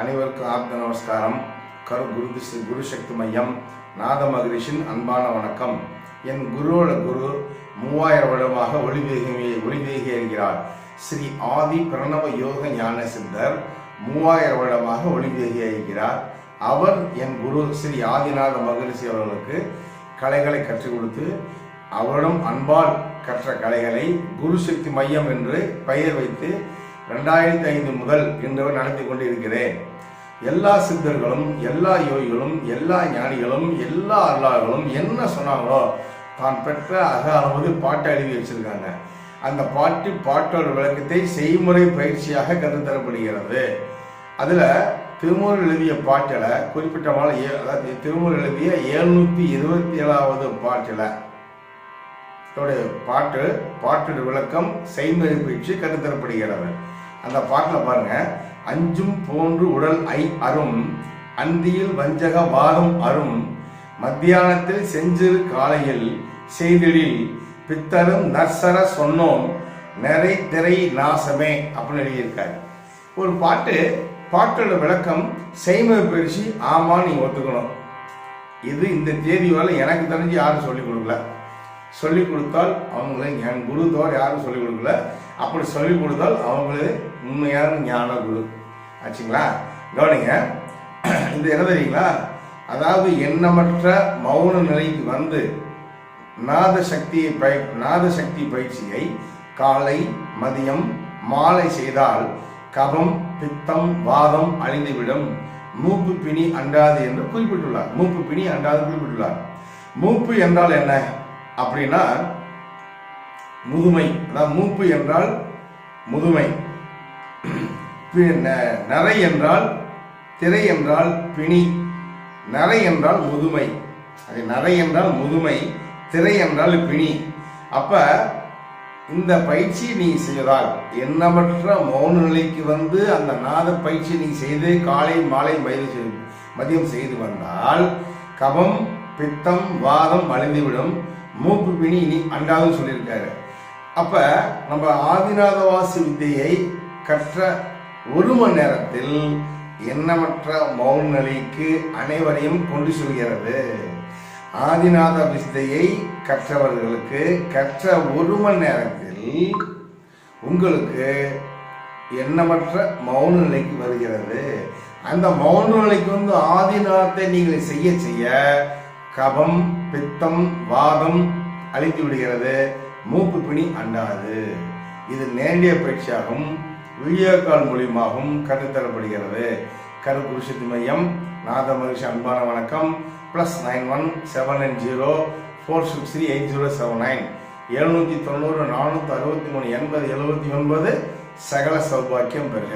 அனைவருக்கும் ஆத்ம நமஸ்காரம். கரு குரு ஸ்ரீ குரு சக்தி மையம் நாத மகரிஷின் அன்பான வணக்கம். என் குருவோட குரு மூவாயிரம் வருடமாக ஒளிவேகமையை ஒளிவேகி இருக்கிறார் ஸ்ரீ ஆதி பிரணவ யோக ஞான சித்தர் மூவாயிரம் வருடமாக ஒளிவேகி இருக்கிறார் அவர் என் குரு ஸ்ரீ ஆதிநாத மகரிஷி அவர்களுக்கு கலைகளை கற்றுக் கொடுத்து அவரிடம் அன்பால் கற்ற கலைகளை குரு சக்தி மையம் என்று பெயர் வைத்து ரெண்டாயிரத்தி ஐந்து முதல் இன்று நடத்தி கொண்டிருக்கிறேன். எல்லா சித்தர்களும் எல்லா யோகிகளும் எல்லா ஞானிகளும் எல்லா அல்லார்களும் என்ன சொன்னாங்களோ தான் பெற்ற அக அளவது பாட்டு எழுதி வச்சிருக்காங்க. அந்த பாட்டு பாட்டோட விளக்கத்தை செய்முறை பயிற்சியாக கற்றுத்தரப்படுகிறது அதில் திருமூர் எழுதிய பாட்டில் குறிப்பிட்ட மாலை ஏ- அதாவது திருமூர் எழுதிய எழுநூற்றி இருபத்தி ஏழாவது பாட்டில் பாட்டு பாட்டோட விளக்கம் செய்முறை பயிற்சி கருத்தரப்படுகிறது அந்த பாட்டில் பாருங்க. அஞ்சும் போன்று உடல் ஐ அரும் அந்தியில் வஞ்சக வாகம் அரும் மத்தியானத்தில் செஞ்சிறு காலையில் செய்திடில் பித்தரும் நர்சர சொன்னோம் நிறை திரை நாசமே அப்படின்னு எழுதியிருக்காரு. ஒரு பாட்டு பாட்டோட விளக்கம் செய்முறை பயிற்சி ஆமா நீங்க ஒத்துக்கணும். இது இந்த தேதி வரை எனக்கு தெரிஞ்சு யாரும் சொல்லிக் கொடுக்கல. சொல்லிக் கொடுத்தால் அவங்களை என் குரு தவிர யாரும் சொல்லிக் கொடுக்கல. அப்படி சொல்லிக் கொடுத்தால் அவங்களே உண்மையான ஞான குரு. ஆச்சுங்களா? கவனிங்க. இது என்ன தெரியுங்களா? அதாவது எண்ணமற்ற மௌன நிலைக்கு வந்து நாத சக்தியை பய நாத சக்தி பயிற்சியை காலை மதியம் மாலை செய்தால் கபம் பித்தம் வாதம் அழிந்துவிடும். மூப்பு பிணி அண்டாது என்று குறிப்பிட்டுள்ளார். மூப்பு பிணி அண்டாது குறிப்பிட்டுள்ளார். மூப்பு என்றால் என்ன? அப்படின்னா முதுமை அதாவது மூப்பு என்றால் முதுமை. பி- ந- நரை என்றால் திரை என்றால் பிணி. நரை என்றால் முதுமை. அது நரை என்றால் முதுமை திரை என்றால் பிணி. அப்ப இந்த பயிற்சி நீ செய்வதால் எண்ணமற்ற மௌன நிலைக்கு வந்து அந்த நாத பயிற்சி நீ செய்து காலை மாலை மதியம் செய்து மதியம் செய்து வந்தால் கபம் பித்தம் வாதம் அழிந்துவிடும். மூப்பு பிணி இனி அண்டாதுன்னு சொல்லியிருக்காரு. அப்ப நம்ம ஆதிநாதவாசி வித்தையை கற்ற ஒரு மணி நேரத்தில் எண்ணமற்ற மௌன நிலைக்கு அனைவரையும் கொண்டு செல்கிறது. ஆதிநாத வித்தையை கற்றவர்களுக்கு கற்ற ஒரு மணி நேரத்தில் உங்களுக்கு எண்ணமற்ற மௌன நிலைக்கு வருகிறது. அந்த மௌன நிலைக்கு வந்து ஆதிநாதத்தை நீங்கள் செய்ய செய்ய கபம் பித்தம் வாதம் அழித்து விடுகிறது. மூப்பு பிணி அண்டாது. இது நேரடிய பயிற்சியாகவும் வீடியோ கால் மூலியமாகவும் கற்றுத்தரப்படுகிறது கருக்குருஷத்தி மையம் நாத மகிழ்ச்சி அன்பான வணக்கம். Plus nine one seven nine zero four six three eight zero seven nine எழுநூற்றி தொண்ணூறு நானூற்றி அறுபத்தி மூணு எண்பது எழுபத்தி ஒன்பது சகல சௌபாக்கியம் பெறுக.